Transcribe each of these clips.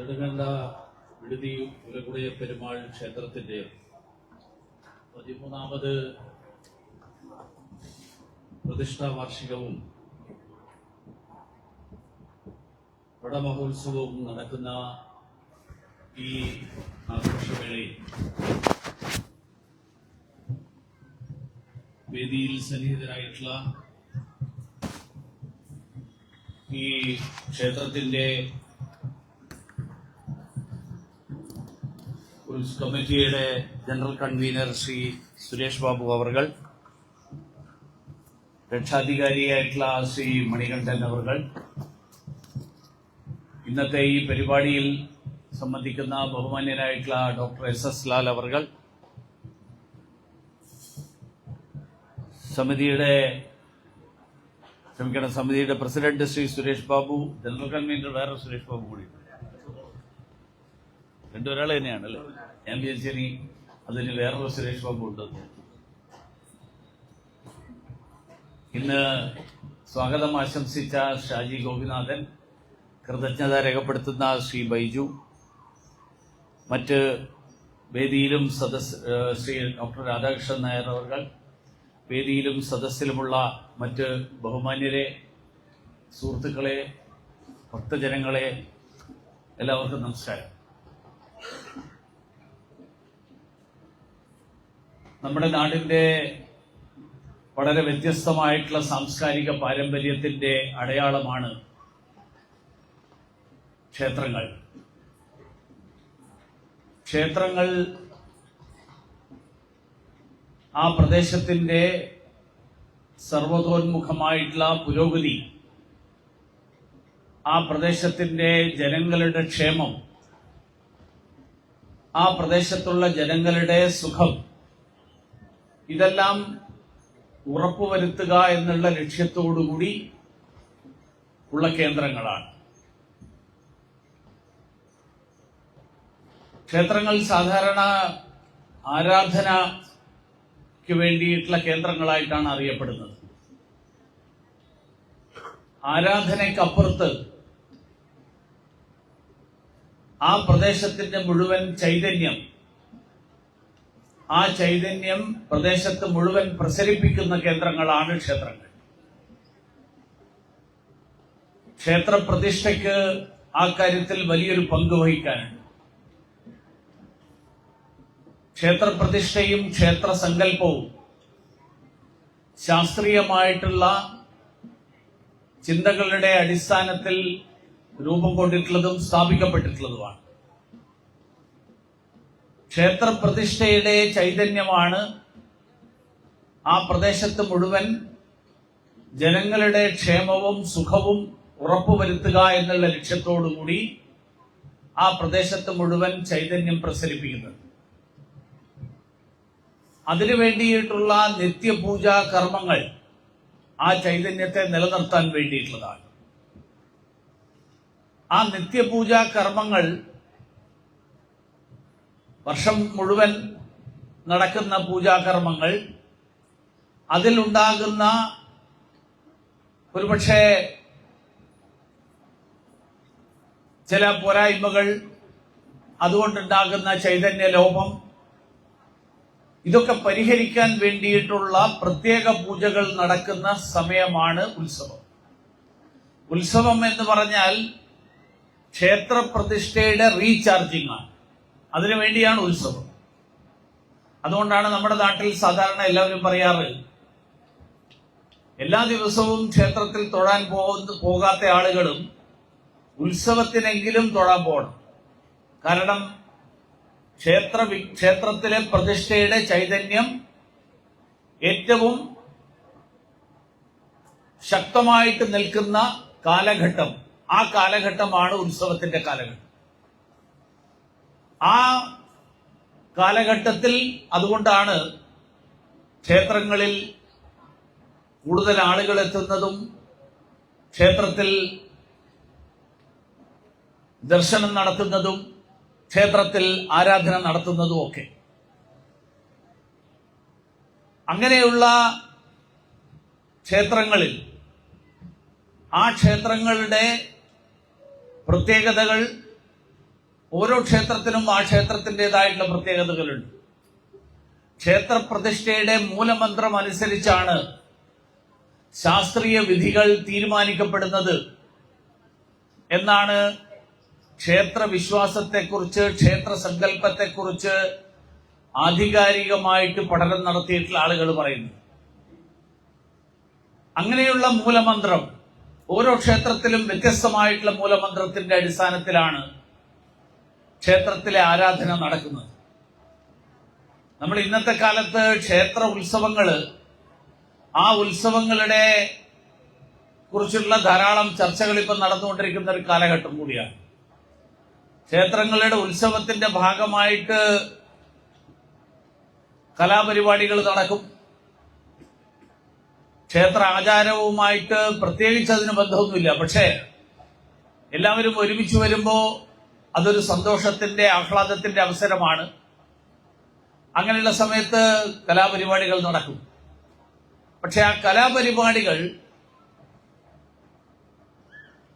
നെടുങ്കണ്ട വിടുതി ഉലകുടിയ പെരുമാൾ ക്ഷേത്രത്തിന്റെ പതിമൂന്നാമത് പ്രതിഷ്ഠാ വാർഷികവും വടമഹോത്സവവും നടക്കുന്ന ഈ ആഘോഷവേളയിൽ വേദിയിൽ സന്നിഹിതരായിട്ടുള്ള ഈ ക്ഷേത്രത്തിന്റെ ഉത്സവ കമ്മിറ്റിയുടെ ജനറൽ കൺവീനർ ശ്രീ സുരേഷ് ബാബു അവർകൾ രക്ഷാധികാരിയായിട്ടുള്ള ശ്രീ മണികണ്ഠൻ അവർകൾ ഇന്നത്തെ ഈ പരിപാടിയിൽ സംബന്ധിക്കുന്ന ബഹുമാന്യനായിട്ടുള്ള ഡോക്ടർ എസ് എസ് ലാൽ അവർകൾ സമിതിയുടെ ക്ഷമിക്കണം സമിതിയുടെ president Shri Suresh Babu general convener വേറെ സുരേഷ് ബാബു കൂടി ഒരാൾ തന്നെയാണ് അല്ലേ? ഞാൻ വിചാരിച്ചനി അതിന് വേറൊരു സുരേഷ് ബാബു ഉണ്ടെന്ന് ഇന്ന് സ്വാഗതം ആശംസിച്ച ഷാജി ഗോപിനാഥൻ കൃതജ്ഞത രേഖപ്പെടുത്തുന്ന ശ്രീ ബൈജു മറ്റ് വേദിയിലും സദസ് ശ്രീ ഡോക്ടർ രാധാകൃഷ്ണൻ നായർ അവർകൾ വേദിയിലും സദസ്സിലുമുള്ള മറ്റ് ബഹുമാന്യരെ സുഹൃത്തുക്കളെ ഭക്തജനങ്ങളെ എല്ലാവർക്കും നമസ്കാരം. നമ്മുടെ നാടിന്റെ വളരെ വ്യത്യസ്തമായിട്ടുള്ള സാംസ്കാരിക പാരമ്പര്യത്തിന്റെ അടയാളമാണ് ക്ഷേത്രങ്ങൾ. ക്ഷേത്രങ്ങൾ ആ പ്രദേശത്തിന്റെ സർവതോന്മുഖമായിട്ടുള്ള പുരോഗതി ആ പ്രദേശത്തിന്റെ ജനങ്ങളുടെ ക്ഷേമം ആ പ്രദേശത്തുള്ള ജനങ്ങളുടെ സുഖം. ഇതെല്ലാം ഉറപ്പുവരുത്തുക എന്നുള്ള ലക്ഷ്യത്തോടുകൂടി ഉള്ള കേന്ദ്രങ്ങളാണ്. ക്ഷേത്രങ്ങൾ സാധാരണ ആരാധനയ്ക്ക് വേണ്ടിയിട്ടുള്ള കേന്ദ്രങ്ങളായിട്ടാണ് അറിയപ്പെടുന്നത്. ആരാധനയ്ക്കപ്പുറത്ത് ആ പ്രദേശത്തിന്റെ മുഴുവൻ ചൈതന്യം ആ ചൈതന്യം പ്രദേശത്ത് മുഴുവൻ പ്രസരിപ്പിക്കുന്ന കേന്ദ്രങ്ങളാണ് ക്ഷേത്രങ്ങൾ. ക്ഷേത്രപ്രതിഷ്ഠയ്ക്ക് ആ കാര്യത്തിൽ വലിയൊരു പങ്ക് വഹിക്കാനുണ്ട്. ക്ഷേത്രപ്രതിഷ്ഠയും ക്ഷേത്ര സങ്കല്പവും ശാസ്ത്രീയമായിട്ടുള്ള ചിന്തകളുടെ അടിസ്ഥാനത്തിൽ രൂപം കൊണ്ടിട്ടുള്ളതും സ്ഥാപിക്കപ്പെട്ടിട്ടുള്ളതുമാണ്. ക്ഷേത്രപ്രതിഷ്ഠയുടെ ചൈതന്യമാണ് ആ പ്രദേശത്ത് മുഴുവൻ ജനങ്ങളുടെ ക്ഷേമവും സുഖവും ഉറപ്പുവരുത്തുക എന്നുള്ള ലക്ഷ്യത്തോടുകൂടി ആ പ്രദേശത്ത് മുഴുവൻ ചൈതന്യം പ്രസരിപ്പിക്കുന്നത്. അതിനു വേണ്ടിയിട്ടുള്ള നിത്യപൂജാ കർമ്മങ്ങൾ ആ ചൈതന്യത്തെ നിലനിർത്താൻ വേണ്ടിയിട്ടുള്ളതാണ്. ആ നിത്യപൂജാ കർമ്മങ്ങൾ വർഷം മുഴുവൻ നടക്കുന്ന പൂജാകർമ്മങ്ങൾ അതിലുണ്ടാകുന്ന ഒരുപക്ഷെ ചില പോരായ്മകൾ അതുകൊണ്ടുണ്ടാകുന്ന ചൈതന്യ ലോപം ഇതൊക്കെ പരിഹരിക്കാൻ വേണ്ടിയിട്ടുള്ള പ്രത്യേക പൂജകൾ നടക്കുന്ന സമയമാണ് ഉത്സവം. ഉത്സവം എന്ന് പറഞ്ഞാൽ ക്ഷേത്രപ്രതിഷ്ഠയുടെ റീചാർജിംഗ് ആണ് അതിനു വേണ്ടിയാണ് ഉത്സവം. അതുകൊണ്ടാണ് നമ്മുടെ നാട്ടിൽ സാധാരണ എല്ലാവരും പറയാറ് എല്ലാ ദിവസവും ക്ഷേത്രത്തിൽ തൊഴാൻ പോകുന്ന പോകാത്ത ആളുകളും ഉത്സവത്തിനെങ്കിലും തൊഴാൻ പോകണം. കാരണം ക്ഷേത്ര ക്ഷേത്രത്തിലെ പ്രതിഷ്ഠയുടെ ചൈതന്യം ഏറ്റവും ശക്തമായിട്ട് നിൽക്കുന്ന കാലഘട്ടം. ആ കാലഘട്ടമാണ് ഉത്സവത്തിന്റെ കാലഘട്ടം. ആ കാലഘട്ടത്തിൽ അതുകൊണ്ടാണ് ക്ഷേത്രങ്ങളിൽ കൂടുതൽ ആളുകൾ എത്തുന്നതും ക്ഷേത്രത്തിൽ ദർശനം നടത്തുന്നതും ക്ഷേത്രത്തിൽ ആരാധന നടത്തുന്നതും ഒക്കെ. അങ്ങനെയുള്ള ക്ഷേത്രങ്ങളിൽ ആ ക്ഷേത്രങ്ങളുടെ പ്രത്യേകതകൾ ഓരോ ക്ഷേത്രത്തിനും ആ ക്ഷേത്രത്തിന്റെതായിട്ടുള്ള പ്രത്യേകതകളുണ്ട്. ക്ഷേത്ര പ്രതിഷ്ഠയുടെ മൂലമന്ത്രം അനുസരിച്ചാണ് ശാസ്ത്രീയ വിധികൾ തീരുമാനിക്കപ്പെടുന്നത്. എന്നാണ് ക്ഷേത്ര വിശ്വാസത്തെക്കുറിച്ച് ക്ഷേത്ര സങ്കല്പത്തെക്കുറിച്ച് ആധികാരികമായിട്ട് പഠനം നടത്തിയിട്ടുള്ള ആളുകൾ പറയുന്നു. അങ്ങനെയുള്ള മൂലമന്ത്രം ഓരോ ക്ഷേത്രത്തിലും വ്യത്യസ്തമായിട്ടുള്ള മൂലമന്ത്രത്തിന്റെ അടിസ്ഥാനത്തിലാണ് ക്ഷേത്രത്തിലെ ആരാധന നടക്കുന്നത്. നമ്മൾ ഇന്നത്തെ കാലത്ത് ക്ഷേത്ര ഉത്സവങ്ങൾ ആ ഉത്സവങ്ങളുടെ കുറിച്ചുള്ള ധാരാളം ചർച്ചകൾ ഇപ്പം നടന്നുകൊണ്ടിരിക്കുന്ന ഒരു കാലഘട്ടം കൂടിയാണ്. ക്ഷേത്രങ്ങളുടെ ഉത്സവത്തിന്റെ ഭാഗമായിട്ട് കലാപരിപാടികൾ നടക്കും. ക്ഷേത്ര ആചാരവുമായിട്ട് പ്രത്യേകിച്ച് അതിന് ബന്ധമൊന്നുമില്ല. പക്ഷേ എല്ലാവരും ഒരുമിച്ച് വരുമ്പോൾ അതൊരു സന്തോഷത്തിന്റെ ആഹ്ലാദത്തിന്റെ അവസരമാണ്. അങ്ങനെയുള്ള സമയത്ത് കലാപരിപാടികൾ നടക്കും. പക്ഷെ ആ കലാപരിപാടികൾ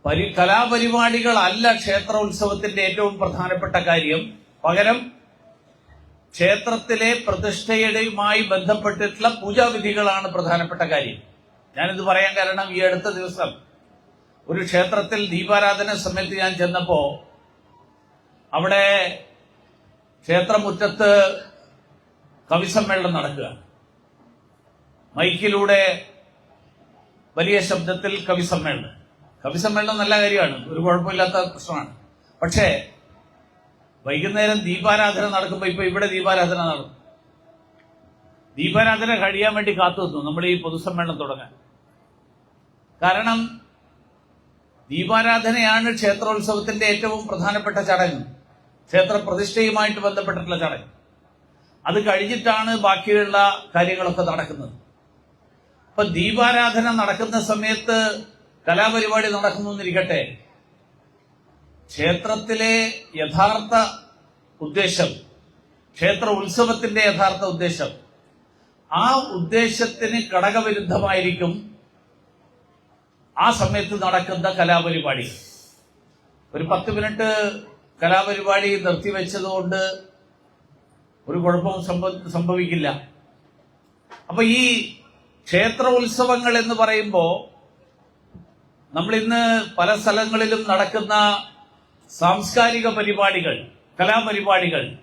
പരി കലാപരിപാടികളല്ല ക്ഷേത്രോത്സവത്തിന്റെ ഏറ്റവും പ്രധാനപ്പെട്ട കാര്യം. പകരം ക്ഷേത്രത്തിലെ പ്രതിഷ്ഠയുടെയുമായി ബന്ധപ്പെട്ടിട്ടുള്ള പൂജാവിധികളാണ് പ്രധാനപ്പെട്ട കാര്യം. ഞാനിത് പറയാൻ കാരണം ഈ അടുത്ത ദിവസം ഒരു ക്ഷേത്രത്തിൽ ദീപാരാധന സമയത്ത് ഞാൻ ചെന്നപ്പോ അവിടെ ക്ഷേത്രമുറ്റത്ത് കവിസമ്മേളനം നടക്കുക. മൈക്കിലൂടെ വലിയ ശബ്ദത്തിൽ കവിസമ്മേളനം. കവിസമ്മേളനം നല്ല കാര്യമാണ്. ഒരു കുഴപ്പമില്ലാത്ത പ്രശ്നമാണ്. പക്ഷേ വൈകുന്നേരം ദീപാരാധന നടക്കുമ്പോൾ ഇപ്പൊ ഇവിടെ ദീപാരാധന നടക്കും ദീപാരാധന കഴിയാൻ വേണ്ടി കാത്തു നിന്നു. നമ്മൾ ഈ പൊതുസമ്മേളനം തുടങ്ങാൻ. കാരണം ദീപാരാധനയാണ് ക്ഷേത്രോത്സവത്തിന്റെ ഏറ്റവും പ്രധാനപ്പെട്ട ചടങ്ങ്. ക്ഷേത്ര പ്രതിഷ്ഠയുമായിട്ട് ബന്ധപ്പെട്ടിട്ടുള്ള ചടങ്ങ്. അത് കഴിഞ്ഞിട്ടാണ് ബാക്കിയുള്ള കാര്യങ്ങളൊക്കെ നടക്കുന്നത്. അപ്പൊ ദീപാരാധന നടക്കുന്ന സമയത്ത് കലാപരിപാടി നടക്കുന്നു എന്നിരിക്കട്ടെ ക്ഷേത്രത്തിലെ യഥാർത്ഥ ഉദ്ദേശം ക്ഷേത്ര ഉത്സവത്തിന്റെ യഥാർത്ഥ ഉദ്ദേശം ആ ഉദ്ദേശത്തിന് ഘടകവിരുദ്ധമായിരിക്കും ആ സമയത്ത് നടക്കുന്ന കലാപരിപാടി. ഒരു പത്ത് മിനിറ്റ് കലാപരിപാടി നിർത്തിവെച്ചതുകൊണ്ട് ഒരു കുഴപ്പവും സംഭവ- സംഭവിക്കില്ല. അപ്പൊ ഈ ക്ഷേത്ര ഉത്സവങ്ങൾ എന്ന് പറയുമ്പോൾ നമ്മൾ ഇന്ന് പല സ്ഥലങ്ങളിലും നടക്കുന്ന സാംസ്കാരിക പരിപാടികൾ കലാപരിപാടികൾ.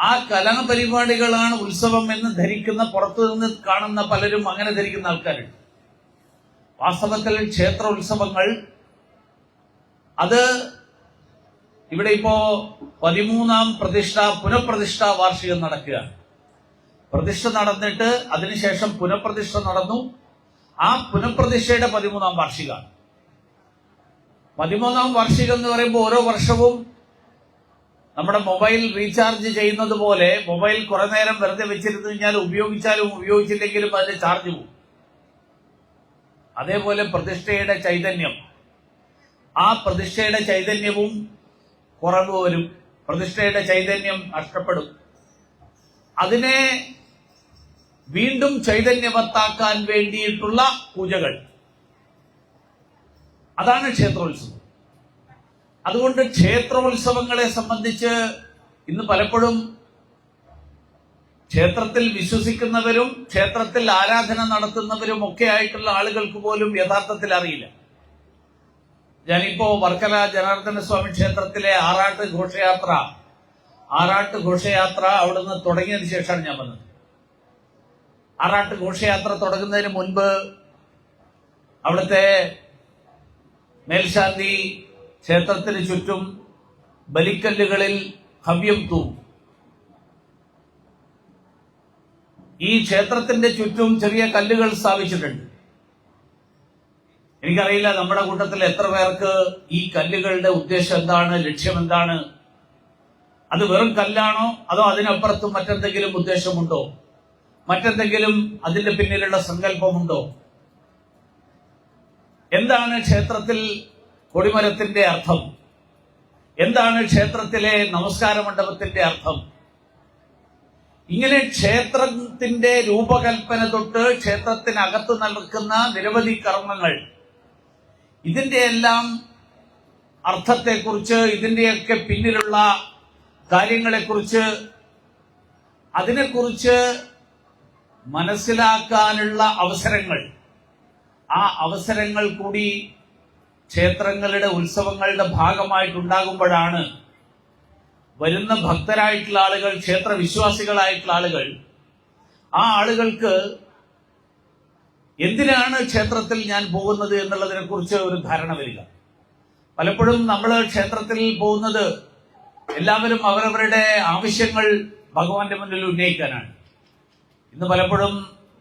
ആ കലാപരിപാടികളാണ് ഉത്സവം എന്ന് ധരിക്കുന്ന പുറത്തു നിന്ന് കാണുന്ന പലരും അങ്ങനെ ധരിക്കുന്ന ആൾക്കാരുണ്ട്. വാസ്തവത്തിൽ ക്ഷേത്ര ഉത്സവങ്ങൾ അത് ഇവിടെ ഇപ്പോ പതിമൂന്നാം പ്രതിഷ്ഠ പുനഃപ്രതിഷ്ഠ വാർഷികം നടക്കുകയാണ്. പ്രതിഷ്ഠ നടന്നിട്ട് അതിനുശേഷം പുനഃപ്രതിഷ്ഠ നടന്നു. ആ പുനഃപ്രതിഷ്ഠയുടെ പതിമൂന്നാം വാർഷികമാണ്. പതിമൂന്നാം വാർഷികം എന്ന് പറയുമ്പോൾ ഓരോ വർഷവും നമ്മുടെ മൊബൈൽ റീചാർജ് ചെയ്യുന്നത് പോലെ മൊബൈൽ കുറെ നേരം വെറുതെ വെച്ചിരുന്നു കഴിഞ്ഞാൽ ഉപയോഗിച്ചാലും ഉപയോഗിച്ചില്ലെങ്കിലും അതിന്റെ ചാർജ് പോകും. അതേപോലെ പ്രതിഷ്ഠയുടെ ചൈതന്യം. ആ പ്രതിഷ്ഠയുടെ ചൈതന്യവും കുറവ് വരും. പ്രതിഷ്ഠയുടെ ചൈതന്യം നഷ്ടപ്പെടും. അതിനെ വീണ്ടും ചൈതന്യവത്താക്കാൻ വേണ്ടിയിട്ടുള്ള പൂജകൾ. അതാണ് ക്ഷേത്രോത്സവം. അതുകൊണ്ട് ക്ഷേത്രോത്സവങ്ങളെ സംബന്ധിച്ച് ഇന്ന് പലപ്പോഴും ക്ഷേത്രത്തിൽ വിശ്വസിക്കുന്നവരും ക്ഷേത്രത്തിൽ ആരാധന നടത്തുന്നവരും ഒക്കെ ആയിട്ടുള്ള ആളുകൾക്ക് പോലും യഥാർത്ഥത്തിൽ അറിയില്ല. ഞാനിപ്പോ വർക്കല ജനാർദ്ദന സ്വാമി ക്ഷേത്രത്തിലെ ആറാട്ട് ഘോഷയാത്ര ആറാട്ട് ഘോഷയാത്ര അവിടുന്ന് തുടങ്ങിയതിന് ശേഷമാണ് ഞാൻ വന്നത്. ആറാട്ട് ഘോഷയാത്ര തുടങ്ങുന്നതിന് മുൻപ് അവിടുത്തെ മേൽശാന്തി ക്ഷേത്രത്തിന് ചുറ്റും ബലിക്കല്ലുകളിൽ ഹവ്യം തൂം ഈ ക്ഷേത്രത്തിന്റെ ചുറ്റും ചെറിയ കല്ലുകൾ സ്ഥാപിച്ചിട്ടുണ്ട്. എനിക്കറിയില്ല നമ്മുടെ കൂട്ടത്തിൽ എത്ര പേർക്ക് ഈ കല്ലുകളുടെ ഉദ്ദേശം എന്താണ് ലക്ഷ്യം എന്താണ്. അത് വെറും കല്ലാണോ അതോ അതിനപ്പുറത്തും മറ്റെന്തെങ്കിലും ഉദ്ദേശമുണ്ടോ? മറ്റെന്തെങ്കിലും അതിന്റെ പിന്നിലുള്ള സങ്കല്പമുണ്ടോ? എന്താണ് ക്ഷേത്രത്തിൽ കൊടിമരത്തിന്റെ അർത്ഥം? എന്താണ് ക്ഷേത്രത്തിലെ നമസ്കാര മണ്ഡപത്തിന്റെ അർത്ഥം? ഇങ്ങനെ ക്ഷേത്രത്തിന്റെ രൂപകൽപ്പന തൊട്ട് ക്ഷേത്രത്തിനകത്ത് നടക്കുന്ന നിരവധി കർമ്മങ്ങൾ ഇതിന്റെ എല്ലാം അർത്ഥത്തെക്കുറിച്ച് ഇതിന്റെയൊക്കെ പിന്നിലുള്ള കാര്യങ്ങളെക്കുറിച്ച് അതിനെക്കുറിച്ച് മനസ്സിലാക്കാനുള്ള അവസരങ്ങൾ. ആ അവസരങ്ങൾ കൂടി ക്ഷേത്രങ്ങളുടെ ഉത്സവങ്ങളുടെ ഭാഗമായിട്ടുണ്ടാകുമ്പോഴാണ് വരുന്ന ഭക്തരായിട്ടുള്ള ആളുകൾ ക്ഷേത്ര വിശ്വാസികളായിട്ടുള്ള ആളുകൾ ആ ആളുകൾക്ക് എന്തിനാണ് ക്ഷേത്രത്തിൽ ഞാൻ പോകുന്നത് എന്നുള്ളതിനെ കുറിച്ച് ഒരു ധാരണ വരിക. പലപ്പോഴും നമ്മൾ ക്ഷേത്രത്തിൽ പോകുന്നത് എല്ലാവരും അവരവരുടെ ആവശ്യങ്ങൾ ഭഗവാന്റെ മുന്നിൽ ഉന്നയിക്കാനാണ്. ഇന്ന് പലപ്പോഴും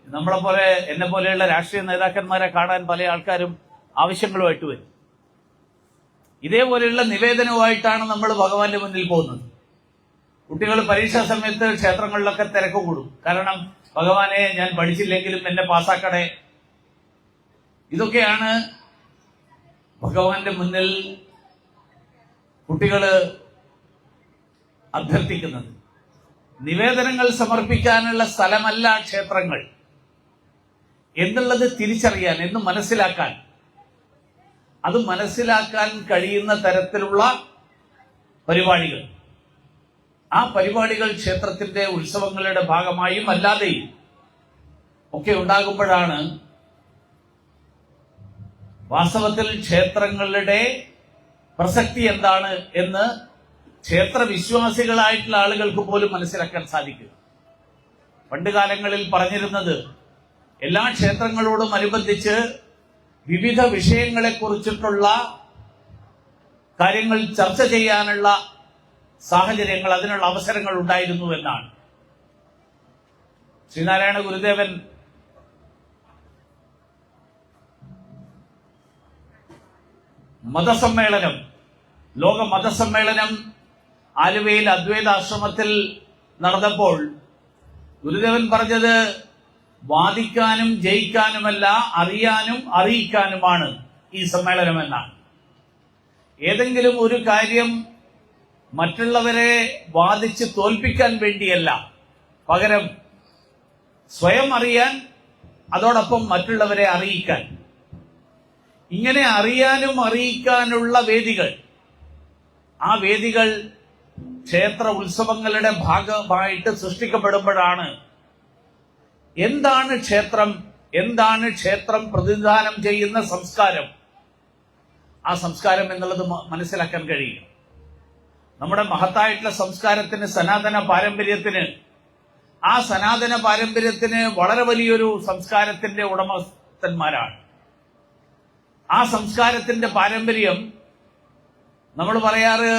നമ്മളെ പോലെ എന്നെ പോലെയുള്ള രാഷ്ട്രീയ നേതാക്കന്മാരെ കാണാൻ പല ആൾക്കാരും ആവശ്യങ്ങളുമായിട്ട് വരും. ഇതേപോലെയുള്ള നിവേദനവുമായിട്ടാണ് നമ്മൾ ഭഗവാന്റെ മുന്നിൽ പോകുന്നത്. കുട്ടികൾ പരീക്ഷാ സമയത്ത് ക്ഷേത്രങ്ങളിലൊക്കെ തിരക്ക് കൂടും. കാരണം ഭഗവാനെ ഞാൻ പഠിച്ചില്ലെങ്കിലും എന്നെ പാസ്സാക്കണേ. ഇതൊക്കെയാണ് ഭഗവാന്റെ മുന്നിൽ കുട്ടികൾ അഭ്യർത്ഥിക്കുന്നത്. നിവേദനങ്ങൾ സമർപ്പിക്കാനുള്ള സ്ഥലമല്ല ക്ഷേത്രങ്ങൾ. എന്നുള്ളത് തിരിച്ചറിയാൻ എന്ന് മനസ്സിലാക്കാൻ. അത് മനസ്സിലാക്കാൻ കഴിയുന്ന തരത്തിലുള്ള പരിപാടികൾ. ആ പരിപാടികൾ ക്ഷേത്രത്തിന്റെ ഉത്സവങ്ങളുടെ ഭാഗമായും അല്ലാതെയും ഒക്കെ ഉണ്ടാകുമ്പോഴാണ് വാസ്തവത്തിൽ ക്ഷേത്രങ്ങളുടെ പ്രസക്തി എന്താണ് എന്ന് ക്ഷേത്ര വിശ്വാസികളായിട്ടുള്ള ആളുകൾക്ക് പോലും മനസ്സിലാക്കാൻ സാധിക്കും. പണ്ട് കാലങ്ങളിൽ പറഞ്ഞിരുന്നത് എല്ലാ ക്ഷേത്രങ്ങളോടും അനുബന്ധിച്ച് വിവിധ വിഷയങ്ങളെ കുറിച്ചിട്ടുള്ള കാര്യങ്ങൾ ചർച്ച ചെയ്യാനുള്ള സാഹചര്യങ്ങൾ അതിനുള്ള അവസരങ്ങൾ ഉണ്ടായിരുന്നു എന്നാണ്. ശ്രീനാരായണ ഗുരുദേവൻ മതസമ്മേളനം ലോക മതസമ്മേളനം ആലുവയിൽ അദ്വൈതാശ്രമത്തിൽ നടന്നപ്പോൾ ഗുരുദേവൻ പറഞ്ഞത് വാദിക്കാനും ജയിക്കാനുമല്ല അറിയാനും അറിയിക്കാനുമാണ് ഈ സമ്മേളനം എന്നാണ് ഏതെങ്കിലും ഒരു കാര്യം മറ്റുള്ളവരെ വാദിച്ച് തോൽപ്പിക്കാൻ വേണ്ടിയല്ല. പകരം സ്വയം അറിയാൻ അതോടൊപ്പം മറ്റുള്ളവരെ അറിയിക്കാൻ. ഇങ്ങനെ അറിയാനും അറിയിക്കാനുള്ള വേദികൾ. ആ വേദികൾ ക്ഷേത്ര ഉത്സവങ്ങളുടെ ഭാഗമായിട്ട് സൃഷ്ടിക്കപ്പെടുമ്പോഴാണ് എന്താണ് ക്ഷേത്രം? എന്താണ് ക്ഷേത്രം പ്രതിനിധാനം ചെയ്യുന്ന സംസ്കാരം? ആ സംസ്കാരം എന്നുള്ളത് മനസ്സിലാക്കാൻ കഴിയും. നമ്മുടെ മഹത്തായിട്ടുള്ള സംസ്കാരത്തിന് സനാതന പാരമ്പര്യത്തിന് ആ സനാതന പാരമ്പര്യത്തിന് വളരെ വലിയൊരു സംസ്കാരത്തിന്റെ ഉടമസ്ഥന്മാരാണ്. ആ സംസ്കാരത്തിന്റെ പാരമ്പര്യം നമ്മൾ പറയാറ്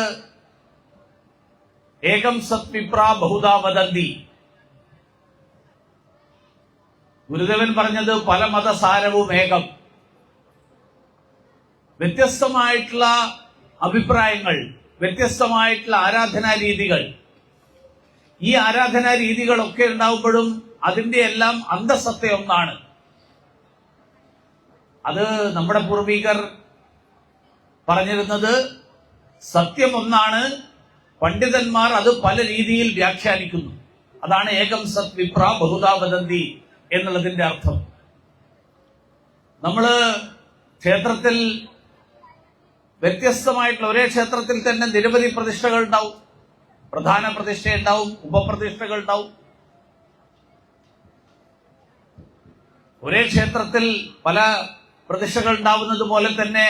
ഏകം സത് വിപ്ര ബഹുദാ വദന്തി. ഗുരുദേവൻ പറഞ്ഞത് പല മതസാരവും ഏകം വ്യത്യസ്തമായിട്ടുള്ള അഭിപ്രായങ്ങൾ വ്യത്യസ്തമായിട്ടുള്ള ആരാധനാ രീതികൾ. ഈ ആരാധനാ രീതികളൊക്കെ ഉണ്ടാവുമ്പോഴും അതിന്റെ എല്ലാം അന്തസത്ത ഒന്നാണ്. അത് നമ്മുടെ പൂർവികർ പറഞ്ഞിരുന്നത് സത്യം ഒന്നാണ് പണ്ഡിതന്മാർ അത് പല രീതിയിൽ വ്യാഖ്യാനിക്കുന്നു. അതാണ് ഏകം സത് വിപ്ര ബഹുതാ വദന്തി എന്നുള്ളതിന്റെ അർത്ഥം. നമ്മൾ ക്ഷേത്രത്തിൽ വ്യത്യസ്തമായിട്ടുള്ള ഒരേ ക്ഷേത്രത്തിൽ തന്നെ നിരവധി പ്രതിഷ്ഠകൾ ഉണ്ടാവും. പ്രധാന പ്രതിഷ്ഠ ഉണ്ടാവും ഉപപ്രതിഷ്ഠകൾ ഉണ്ടാവും. ഒരേ ക്ഷേത്രത്തിൽ പല പ്രതിഷ്ഠകൾ ഉണ്ടാവുന്നത് പോലെ തന്നെ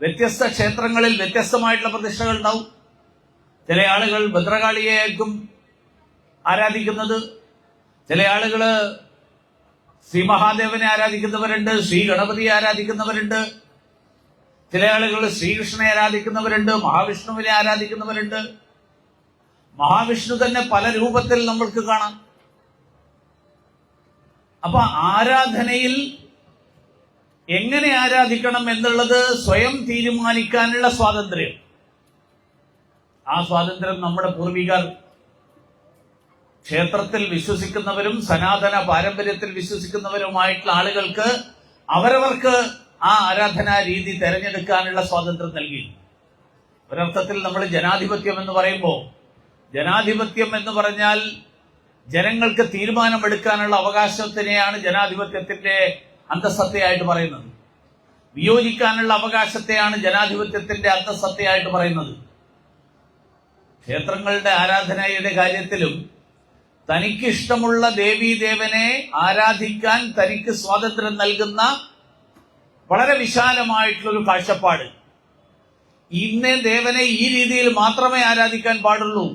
വ്യത്യസ്ത ക്ഷേത്രങ്ങളിൽ വ്യത്യസ്തമായിട്ടുള്ള പ്രതിഷ്ഠകൾ ഉണ്ടാവും. ചില ആളുകൾ ഭദ്രകാളിയായിരിക്കും ആരാധിക്കുന്നത്. ചില ആളുകൾ ശ്രീ മഹാദേവനെ ആരാധിക്കുന്നവരുണ്ട് ശ്രീ ഗണപതിയെ ആരാധിക്കുന്നവരുണ്ട് ചില ആളുകൾ ശ്രീകൃഷ്ണനെ ആരാധിക്കുന്നവരുണ്ട് മഹാവിഷ്ണുവിനെ ആരാധിക്കുന്നവരുണ്ട്. മഹാവിഷ്ണു തന്നെ പല രൂപത്തിൽ നമ്മൾക്ക് കാണാം. അപ്പൊ ആരാധനയിൽ എങ്ങനെ ആരാധിക്കണം എന്നുള്ളത് സ്വയം തീരുമാനിക്കാനുള്ള സ്വാതന്ത്ര്യം. ആ സ്വാതന്ത്ര്യം നമ്മുടെ പൂർവികർ ക്ഷേത്രത്തിൽ വിശ്വസിക്കുന്നവരും സനാതന പാരമ്പര്യത്തിൽ വിശ്വസിക്കുന്നവരുമായിട്ടുള്ള ആളുകൾക്ക് അവരവർക്ക് ആ ആരാധനാ രീതി തെരഞ്ഞെടുക്കാനുള്ള സ്വാതന്ത്ര്യം നൽകി ഒരർത്ഥത്തിൽ നമ്മൾ ജനാധിപത്യം എന്ന് പറയുമ്പോൾ ജനാധിപത്യം എന്ന് പറഞ്ഞാൽ ജനങ്ങൾക്ക് തീരുമാനമെടുക്കാനുള്ള അവകാശത്തിനെയാണ് ജനാധിപത്യത്തിന്റെ അന്തസത്തയായിട്ട് പറയുന്നത്. വിയോജിക്കാനുള്ള അവകാശത്തെയാണ് ജനാധിപത്യത്തിന്റെ അന്തസത്തയായിട്ട് പറയുന്നത്. ക്ഷേത്രങ്ങളുടെ ആരാധനയുടെ കാര്യത്തിലും തനിക്ക് ഇഷ്ടമുള്ള ദേവീദേവനെ ആരാധിക്കാൻ തനിക്ക് സ്വാതന്ത്ര്യം നൽകുന്ന വളരെ വിശാലമായിട്ടുള്ളൊരു കാഴ്ചപ്പാട്. ഇന്നേ ദേവനെ ഈ രീതിയിൽ മാത്രമേ ആരാധിക്കാൻ പാടുള്ളൂ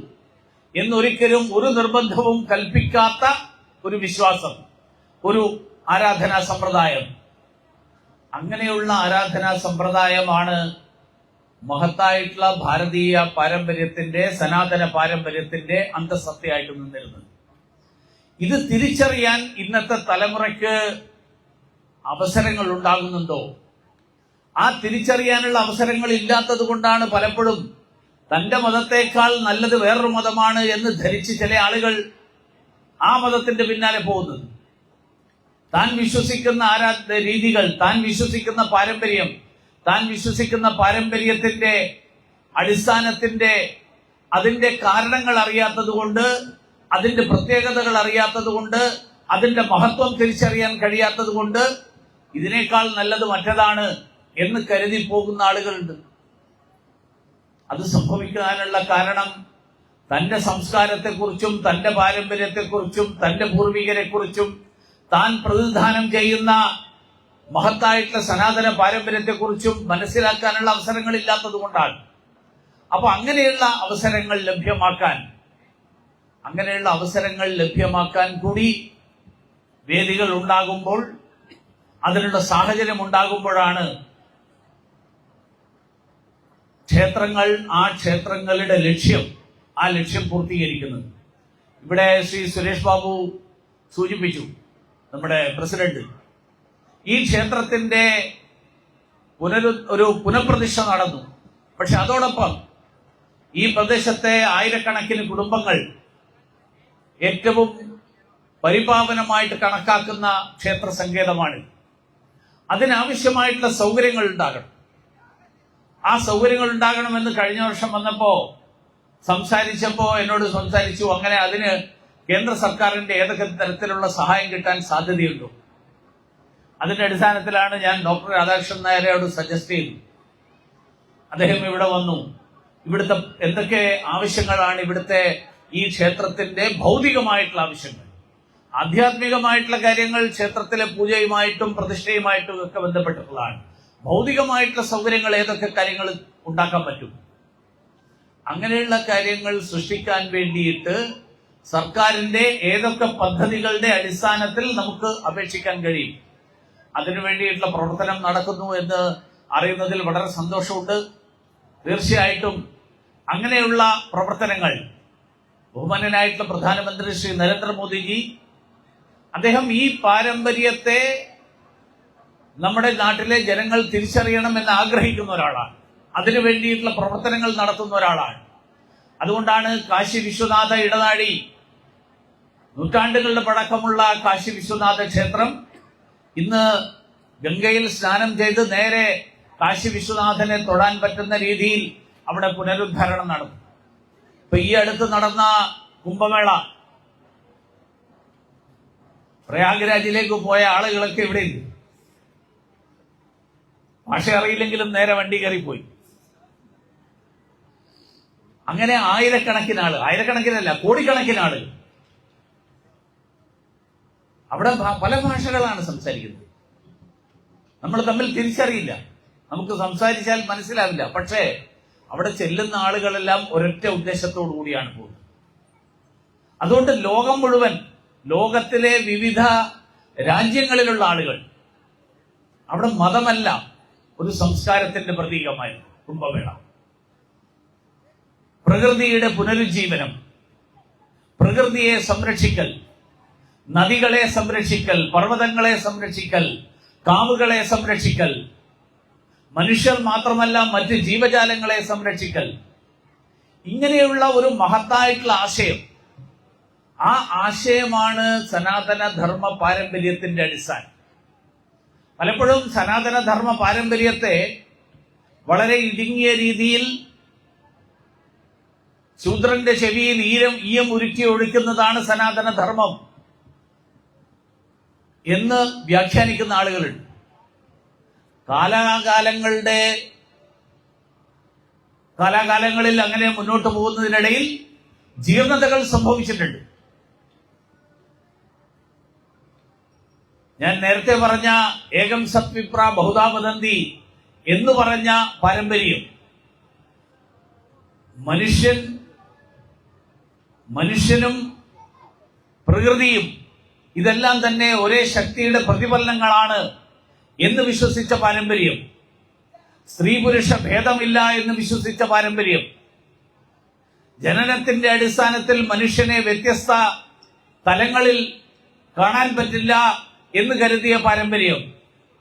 എന്നൊരിക്കലും ഒരു നിർബന്ധവും കൽപ്പിക്കാത്ത ഒരു വിശ്വാസം ഒരു ആരാധനാ സമ്പ്രദായം. അങ്ങനെയുള്ള ആരാധനാ സമ്പ്രദായമാണ് മഹത്തായിട്ടുള്ള ഭാരതീയ പാരമ്പര്യത്തിന്റെ സനാതന പാരമ്പര്യത്തിന്റെ അന്തസത്തയായിട്ട് നിന്നിരുന്നത്. ഇത് തിരിച്ചറിയാൻ ഇന്നത്തെ തലമുറയ്ക്ക് അവസരങ്ങൾ ഉണ്ടാകുന്നുണ്ടോ ആ തിരിച്ചറിയാനുള്ള അവസരങ്ങൾ ഇല്ലാത്തത് കൊണ്ടാണ് പലപ്പോഴും തന്റെ മതത്തെക്കാൾ നല്ലത് വേറൊരു മതമാണ് എന്ന് ധരിച്ച് ചില ആളുകൾ ആ മതത്തിന്റെ പിന്നാലെ പോകുന്നത്. താൻ വിശ്വസിക്കുന്ന ആരാധ രീതികൾ താൻ വിശ്വസിക്കുന്ന പാരമ്പര്യം താൻ വിശ്വസിക്കുന്ന പാരമ്പര്യത്തിന്റെ അടിസ്ഥാനത്തിന്റെ അതിന്റെ കാരണങ്ങൾ അറിയാത്തത് കൊണ്ട് അതിന്റെ പ്രത്യേകതകൾ അറിയാത്തത് കൊണ്ട് അതിന്റെ മഹത്വം തിരിച്ചറിയാൻ കഴിയാത്തത് കൊണ്ട് ഇതിനേക്കാൾ നല്ലത് മറ്റതാണ് എന്ന് കരുതി പോകുന്ന ആളുകളുണ്ട്. അത് സംഭവിക്കാനുള്ള കാരണം തന്റെ സംസ്കാരത്തെക്കുറിച്ചും തന്റെ പാരമ്പര്യത്തെക്കുറിച്ചും തന്റെ പൂർവികരെക്കുറിച്ചും താൻ പ്രതിനിധാനം ചെയ്യുന്ന മഹത്തായിട്ടുള്ള സനാതന പാരമ്പര്യത്തെക്കുറിച്ചും മനസ്സിലാക്കാനുള്ള അവസരങ്ങൾ ഇല്ലാത്തത് കൊണ്ടാണ്. അപ്പൊ അങ്ങനെയുള്ള അവസരങ്ങൾ ലഭ്യമാക്കാൻ അങ്ങനെയുള്ള അവസരങ്ങൾ ലഭ്യമാക്കാൻ കൂടി വേദികൾ ഉണ്ടാകുമ്പോൾ അതിനുള്ള സാഹചര്യം ഉണ്ടാകുമ്പോഴാണ് ക്ഷേത്രങ്ങൾ ആ ക്ഷേത്രങ്ങളുടെ ലക്ഷ്യം ആ ലക്ഷ്യം പൂർത്തീകരിക്കുന്നത്. ഇവിടെ ശ്രീ സുരേഷ് ബാബു സൂചിപ്പിച്ചു നമ്മുടെ പ്രസിഡന്റ് ഈ ക്ഷേത്രത്തിന്റെ പുനരു ഒരു പുനഃപ്രതിഷ്ഠ നടന്നു. പക്ഷെ അതോടൊപ്പം ഈ പ്രദേശത്തെ ആയിരക്കണക്കിന് കുടുംബങ്ങൾ ഏറ്റവും പരിപാവനമായിട്ട് കണക്കാക്കുന്ന ക്ഷേത്ര സങ്കേതമാണ്. അതിനാവശ്യമായിട്ടുള്ള സൗകര്യങ്ങൾ ഉണ്ടാകണം. ആ സൗകര്യങ്ങൾ ഉണ്ടാകണമെന്ന് കഴിഞ്ഞ വർഷം വന്നപ്പോ സംസാരിച്ചപ്പോ എന്നോട് സംസാരിച്ചു അങ്ങനെ അതിന് കേന്ദ്ര സർക്കാരിന്റെ ഏതൊക്കെ തരത്തിലുള്ള സഹായം കിട്ടാൻ സാധ്യതയുണ്ടോ? അതിന്റെ അടിസ്ഥാനത്തിലാണ് ഞാൻ ഡോക്ടർ രാധാകൃഷ്ണൻ നായരോട് സജസ്റ്റ് ചെയ്തു. അദ്ദേഹം ഇവിടെ വന്നു. ഇവിടുത്തെ എന്തൊക്കെ ആവശ്യങ്ങളാണ് ഇവിടുത്തെ ഈ ക്ഷേത്രത്തിന്റെ ഭൗതികമായിട്ടുള്ള ആവശ്യങ്ങൾ ആധ്യാത്മികമായിട്ടുള്ള കാര്യങ്ങൾ ക്ഷേത്രത്തിലെ പൂജയുമായിട്ടും പ്രതിഷ്ഠയുമായിട്ടും ഒക്കെ ബന്ധപ്പെട്ടിട്ടുള്ളതാണ്. ഭൗതികമായിട്ടുള്ള സൗകര്യങ്ങൾ ഏതൊക്കെ കാര്യങ്ങൾ ഉണ്ടാക്കാൻ പറ്റും? അങ്ങനെയുള്ള കാര്യങ്ങൾ സൃഷ്ടിക്കാൻ വേണ്ടിയിട്ട് സർക്കാരിന്റെ ഏതൊക്കെ പദ്ധതികളുടെ അടിസ്ഥാനത്തിൽ നമുക്ക് അപേക്ഷിക്കാൻ കഴിയും? അതിനു വേണ്ടിയിട്ടുള്ള പ്രവർത്തനം നടക്കുന്നു എന്ന് അറിയുന്നതിൽ വളരെ സന്തോഷമുണ്ട്. തീർച്ചയായിട്ടും അങ്ങനെയുള്ള പ്രവർത്തനങ്ങൾ ബഹുമാനനായിട്ടുള്ള പ്രധാനമന്ത്രി ശ്രീ നരേന്ദ്രമോദിജി അദ്ദേഹം ഈ പാരമ്പര്യത്തെ നമ്മുടെ നാട്ടിലെ ജനങ്ങൾ തിരിച്ചറിയണമെന്ന് ആഗ്രഹിക്കുന്ന ഒരാളാണ്. അതിനു വേണ്ടിയിട്ടുള്ള പ്രവർത്തനങ്ങൾ നടത്തുന്ന ഒരാളാണ്. അതുകൊണ്ടാണ് കാശി വിശ്വനാഥ ഇടനാഴി നൂറ്റാണ്ടുകളുടെ പഴക്കമുള്ള കാശി വിശ്വനാഥ ക്ഷേത്രം ഇന്ന് ഗംഗയിൽ സ്നാനം ചെയ്ത് നേരെ കാശി വിശ്വനാഥനെ തൊടാൻ പറ്റുന്ന രീതിയിൽ അവിടെ പുനരുദ്ധാരണം നടന്നു. ഇപ്പൊ ഈ അടുത്ത് നടന്ന കുംഭമേള പ്രയാഗ്രാജിലേക്ക് പോയ ആളുകളൊക്കെ ഇവിടെ ഉണ്ട് ഭാഷ അറിയില്ലെങ്കിലും നേരെ വണ്ടി കയറിപ്പോയി. അങ്ങനെ ആയിരക്കണക്കിന് ആൾ ആയിരക്കണക്കിനല്ല കോടിക്കണക്കിന് ആൾ. അവിടെ പല ഭാഷകളാണ് സംസാരിക്കുന്നത്. നമ്മൾ തമ്മിൽ തിരിച്ചറിയില്ല. നമുക്ക് സംസാരിച്ചാൽ മനസ്സിലാവില്ല. പക്ഷേ അവിടെ ചെല്ലുന്ന ആളുകളെല്ലാം ഒരൊറ്റ ഉദ്ദേശത്തോടു കൂടിയാണ് പോകുന്നത്. അതുകൊണ്ട് ലോകം മുഴുവൻ ലോകത്തിലെ വിവിധ രാജ്യങ്ങളിലുള്ള ആളുകൾ അവിടെ മതമല്ല ഒരു സംസ്കാരത്തിന്റെ പ്രതീകമായി കുംഭമേള. പ്രകൃതിയുടെ പുനരുജ്ജീവനം പ്രകൃതിയെ സംരക്ഷിക്കൽ നദികളെ സംരക്ഷിക്കൽ പർവതങ്ങളെ സംരക്ഷിക്കൽ കാവുകളെ സംരക്ഷിക്കൽ മനുഷ്യർ മാത്രമല്ല മറ്റ് ജീവജാലങ്ങളെ സംരക്ഷിക്കൽ. ഇങ്ങനെയുള്ള ഒരു മഹത്തായിട്ടുള്ള ആശയം. ആ ആശയമാണ് സനാതന ധർമ്മ പാരമ്പര്യത്തിന്റെ അടിസ്ഥാനം. പലപ്പോഴും സനാതന ധർമ്മ പാരമ്പര്യത്തെ വളരെ ഇടുങ്ങിയ രീതിയിൽ ശൂദ്രന്റെ ചെവിയിൽ ഈരം ഈയം ഉരുക്കി ഒഴിക്കുന്നതാണ് സനാതന ധർമ്മം എന്ന് വ്യാഖ്യാനിക്കുന്ന ആളുകളുണ്ട്. കാലാകാലങ്ങളുടെ കാലാകാലങ്ങളിൽ അങ്ങനെ മുന്നോട്ട് പോകുന്നതിനിടയിൽ ജീർണതകൾ സംഭവിച്ചിട്ടുണ്ട്. ഞാൻ നേരത്തെ പറഞ്ഞ ഏകം സത്വിപ്ര ബഹുതാ വദന്തി എന്ന് പറഞ്ഞ പാരമ്പര്യം. മനുഷ്യൻ മനുഷ്യനും പ്രകൃതിയും ഇതെല്ലാം തന്നെ ഒരേ ശക്തിയുടെ പ്രതിഫലനങ്ങളാണ് എന്ന് വിശ്വസിച്ച പാരമ്പര്യം. സ്ത്രീ പുരുഷ ഭേദമില്ല എന്ന് വിശ്വസിച്ച പാരമ്പര്യം. ജനനത്തിന്റെ അടിസ്ഥാനത്തിൽ മനുഷ്യനെ വ്യത്യസ്ത തലങ്ങളിൽ കാണാൻ പറ്റില്ല എന്ന് കരുതിയ പാരമ്പര്യം.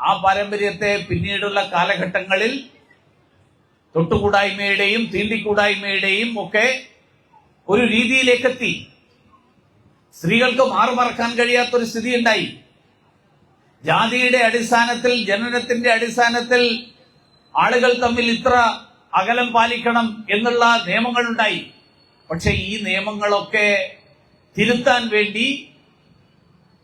ആ പാരമ്പര്യത്തെ പിന്നീടുള്ള കാലഘട്ടങ്ങളിൽ തൊട്ടുകൂടായ്മയുടെയും തീണ്ടിക്കൂടായ്മയുടെയും ഒക്കെ ഒരു രീതിയിലേക്കെത്തി. സ്ത്രീകൾക്ക് മാറുമറക്കാൻ കഴിയാത്തൊരു സ്ഥിതി ഉണ്ടായി ജാതിയുടെ അടിസ്ഥാനത്തിൽ ജനനത്തിന്റെ അടിസ്ഥാനത്തിൽ ആളുകൾ തമ്മിൽ ഇത്ര അകലം പാലിക്കണം എന്നുള്ള നിയമങ്ങളുണ്ടായി. പക്ഷെ ഈ നിയമങ്ങളൊക്കെ തിരുത്താൻ വേണ്ടി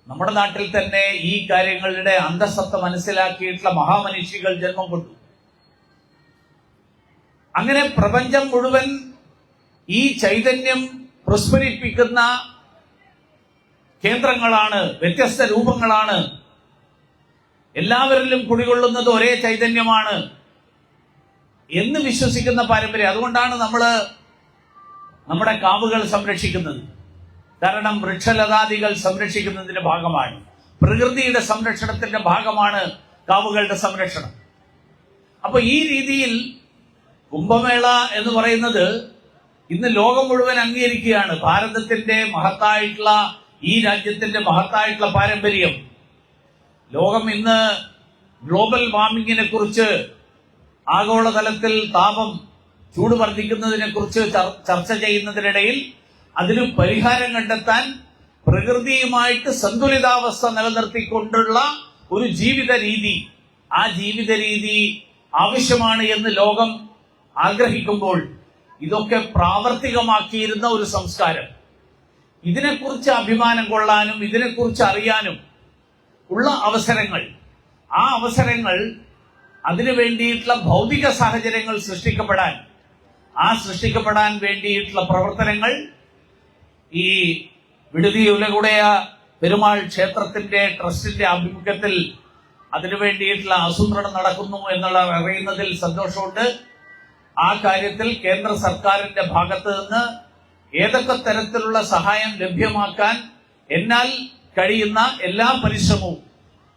നമ്മുടെ നാട്ടിൽ തന്നെ ഈ കാര്യങ്ങളുടെ അന്തസത്ത മനസ്സിലാക്കിയിട്ടുള്ള മഹാമനുഷ്യകൾ ജന്മം കൊണ്ടു. അങ്ങനെ പ്രപഞ്ചം മുഴുവൻ ഈ ചൈതന്യം പ്രസ്ഫുരിപ്പിക്കുന്ന കേന്ദ്രങ്ങളാണ് വ്യത്യസ്ത രൂപങ്ങളാണ് എല്ലാവരിലും കുടികൊള്ളുന്നത് ഒരേ ചൈതന്യമാണ് എന്ന് വിശ്വസിക്കുന്ന പാരമ്പര്യം. അതുകൊണ്ടാണ് നമ്മൾ നമ്മുടെ കാവുകൾ സംരക്ഷിക്കുന്നത്. കാരണം വൃക്ഷലതാദികൾ സംരക്ഷിക്കുന്നതിന്റെ ഭാഗമാണ്. പ്രകൃതിയുടെ സംരക്ഷണത്തിന്റെ ഭാഗമാണ് കാവുകളുടെ സംരക്ഷണം. അപ്പൊ ഈ രീതിയിൽ കുംഭമേള എന്ന് പറയുന്നത് ഇന്ന് ലോകം മുഴുവൻ അംഗീകരിക്കുകയാണ്. ഭാരതത്തിന്റെ മഹത്തായിട്ടുള്ള ഈ രാജ്യത്തിന്റെ മഹത്തായിട്ടുള്ള പാരമ്പര്യം. ലോകം ഇന്ന് ഗ്ലോബൽ വാർമിങ്ങിനെ കുറിച്ച് ആഗോളതലത്തിൽ താപം ചൂട് വർദ്ധിക്കുന്നതിനെ കുറിച്ച് ചർച്ച ചെയ്യുന്നതിനിടയിൽ അതിന് പരിഹാരം കണ്ടെത്താൻ പ്രകൃതിയുമായിട്ട് സന്തുലിതാവസ്ഥ നിലനിർത്തിക്കൊണ്ടുള്ള ഒരു ജീവിത രീതി. ആ ജീവിത രീതി ആവശ്യമാണ് എന്ന് ലോകം ആഗ്രഹിക്കുമ്പോൾ ഇതൊക്കെ പ്രാവർത്തികമാക്കിയിരുന്ന ഒരു സംസ്കാരം. ഇതിനെക്കുറിച്ച് അഭിമാനം കൊള്ളാനും ഇതിനെക്കുറിച്ച് അറിയാനും ഉള്ള അവസരങ്ങൾ. ആ അവസരങ്ങൾ അതിനു വേണ്ടിയിട്ടുള്ള ഭൗതിക സാഹചര്യങ്ങൾ സൃഷ്ടിക്കപ്പെടാൻ ആ സൃഷ്ടിക്കപ്പെടാൻ വേണ്ടിയിട്ടുള്ള പ്രവർത്തനങ്ങൾ ഈ വിടുതി ഉലകുടയ പെരുമാൾ ക്ഷേത്രത്തിന്റെ ട്രസ്റ്റിന്റെ ആഭിമുഖ്യത്തിൽ അതിനു വേണ്ടിയിട്ടുള്ള ആസൂത്രണം നടക്കുന്നു എന്നുള്ള അറിയുന്നതിൽ സന്തോഷമുണ്ട്. ആ കാര്യത്തിൽ കേന്ദ്ര സർക്കാരിന്റെ ഭാഗത്ത് നിന്ന് ഏതൊക്കെ തരത്തിലുള്ള സഹായം ലഭ്യമാക്കാൻ എന്നാൽ കഴിയുന്ന എല്ലാ പരിശ്രമവും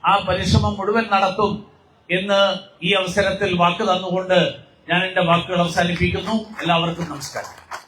ആ പരിശ്രമം മുഴുവൻ നടത്തും എന്ന് ഈ അവസരത്തിൽ വാക്ക് തന്നുകൊണ്ട് ഞാൻ എന്റെ വാക്കുകൾ അവസാനിപ്പിക്കുന്നു. എല്ലാവർക്കും നമസ്കാരം.